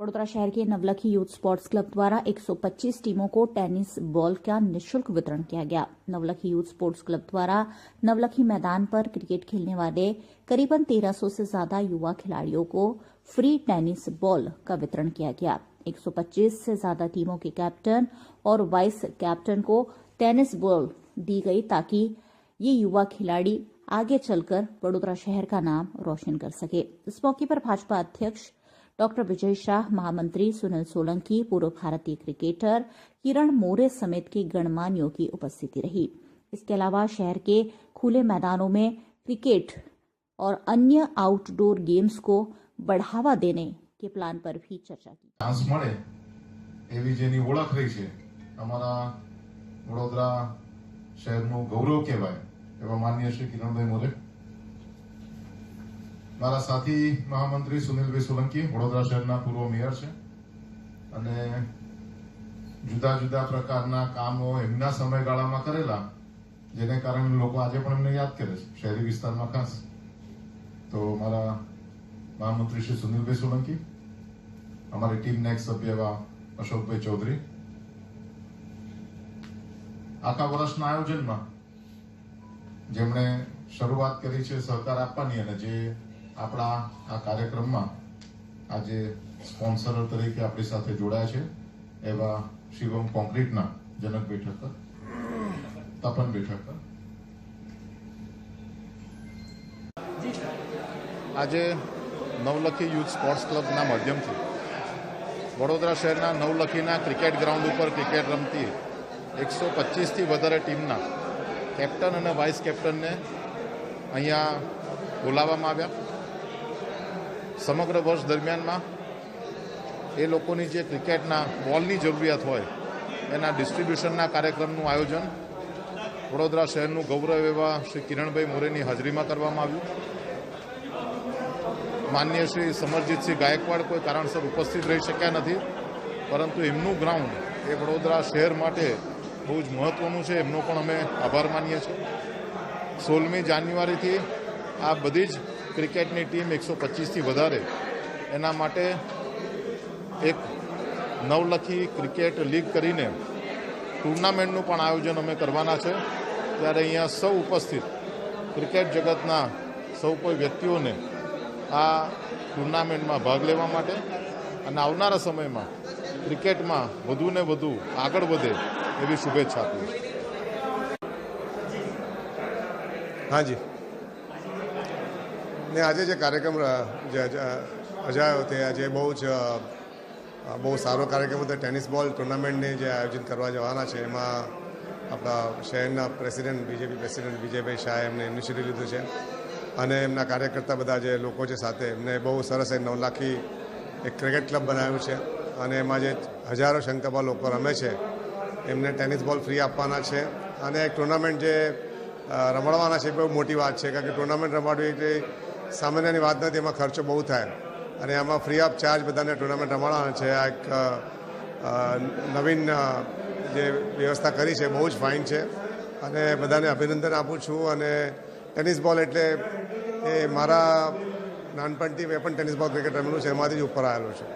वडोदरा शहर के नवलखी youth sports club द्वारा 125 टीमों को टेनिस बॉल का निशुल्क वितरण किया गया। नवलखी यूथ स्पोर्ट्स क्लब द्वारा नवलखी मैदान पर क्रिकेट खेलने वाले करीबन 1300 से ज़्यादा युवा खिलाड़ियों को फ्री टेनिस बॉल का वितरण किया गया। 125 से ज़्यादा टीमों के कैप्टन और वाइस कैप्टन को टेनिस बॉल दी गई ताकि ये युवा खिलाड़ी आगे चलकर वडोदरा शहर का नाम रोशन कर सके। इस मौके पर भाजपा अध्यक्ष डॉक्टर विजय शाह महामंत्री सुनील सोलंकी पूर्व भारतीय क्रिकेटर किरण मोरे समेत के गणमान्यों की उपस्थिति रही इसके अलावा शहर के खुले मैदानों में क्रिकेट और अन्य आउटडोर गेम्स को बढ़ावा देने के प्लान पर भी चर्चा की ચાન્સ મળે એવી જેની ઓળખ રહી છે અમારા વડોદરા શહેરનું ગૌરવ કહેવાય એવા માન્ય શ્રી કિરણભાઈ મોરે મારા સાથી મહામંત્રી સુનિલભાઈ સોલંકી, વડોદરા શહેરના પૂર્વ મેયર છે. અને જુદા જુદા પ્રકારના કામો એમના સમયગાળામાં કરેલા, જેને કારણે લોકો આજે પણ એમને યાદ કરે છે, શહેરી વિસ્તારમાં ખાસ. તો મારા મહામંત્રી શ્રી સુનિલભાઈ સોલંકી, અમારી ટીમના એક સભ્ય એવા અશોકભાઈ ચૌધરી. આખા વર્ષના આયોજનમાં જેમણે શરૂઆત કરી છે સહકાર આપવાની અને જે આપણા આ કાર્યક્રમમાં આજે સ્પોન્સર તરીકે આપણી સાથે જોડાયા છે એવા શિવમ કોન્ક્રીટના જનક ઠક્કર તપનભાઈ ઠક્કર આજે નવલખી યુથ સ્પોર્ટ્સ ક્લબના માધ્યમથી વડોદરા શહેરના નવલખીના ક્રિકેટ ગ્રાઉન્ડ ઉપર ક્રિકેટ રમતી એકસો પચીસથી વધારે ટીમના કેપ્ટન અને વાઇસ કેપ્ટનને અહીંયા બોલાવવામાં આવ્યા. સમગ્ર વર્ષ દરમિયાનમાં એ લોકોની જે ક્રિકેટના બોલની જરૂરિયાત હોય, એના ડિસ્ટ્રીબ્યુશનના કાર્યક્રમનું આયોજન વડોદરા શહેરનું ગૌરવ એવા શ્રી કિરણભાઈ મોરેની હાજરીમાં કરવામાં આવ્યું. માન્ય શ્રી સમરજીતસિંહ ગાયકવાડ કોઈ કારણસર ઉપસ્થિત રહી શક્યા નથી, પરંતુ એમનું ગ્રાઉન્ડ એ વડોદરા શહેર માટે બહુ જ મહત્ત્વનું છે, એમનો પણ અમે આભાર માનીએ છીએ. સોળમી જાન્યુઆરીથી આ બધી જ ક્રિકેટની ટીમ એકસો પચીસથી વધારે. એના માટે એક નવલખી ક્રિકેટ લીગ કરીને ટુર્નામેન્ટનું પણ આયોજન અમે કરવાના છે. ત્યારે અહીંયા સૌ ઉપસ્થિત ક્રિકેટ જગતના સૌ કોઈ વ્યક્તિઓને આ ટુર્નામેન્ટમાં ભાગ લેવા માટે અને આવનારા સમયમાં ક્રિકેટમાં વધુને વધુ આગળ વધે એવી શુભેચ્છા આપીએ. હાજી ને આજે જે કાર્યક્રમ જે યોજાયો તે આજે બહુ જ બહુ સારો કાર્યક્રમ હતો. ટેનિસ બોલ ટુર્નામેન્ટની જે આયોજન કરવા જવાના છે, એમાં આપણા શહેરના પ્રેસિડેન્ટ, બીજેપી પ્રેસિડેન્ટ વિજયભાઈ શાહે એમને ઇનિશિયેટિવ લીધું છે. અને એમના કાર્યકર્તા બધા જે લોકો છે સાથે એમને બહુ સરસ એ નવલાખી એક ક્રિકેટ ક્લબ બનાવ્યું છે. અને એમાં જે હજારો શંકરભા લોકો રમે છે, એમને ટેનિસ બોલ ફ્રી આપવાના છે. અને એક ટુર્નામેન્ટ જે રમાડવાના છે, એ બહુ મોટી વાત છે. કારણ કે ટુર્નામેન્ટ રમાડવી એટલે સામાન્યની વાત નથી, એમાં ખર્ચો બહુ થાય. અને એમાં ફ્રી ઓફ ચાર્જ બધાને ટુર્નામેન્ટ રમાડવાના છે. આ એક નવીન જે વ્યવસ્થા કરી છે, બહુ જ ફાઇન છે. અને બધાને અભિનંદન આપું છું. અને ટેનિસ બોલ એટલે એ મારા નાનપણથી મેં પણ ટેનિસ બોલ ક્રિકેટ રમેલું છે, એમાંથી જ ઉપર આવેલો છું.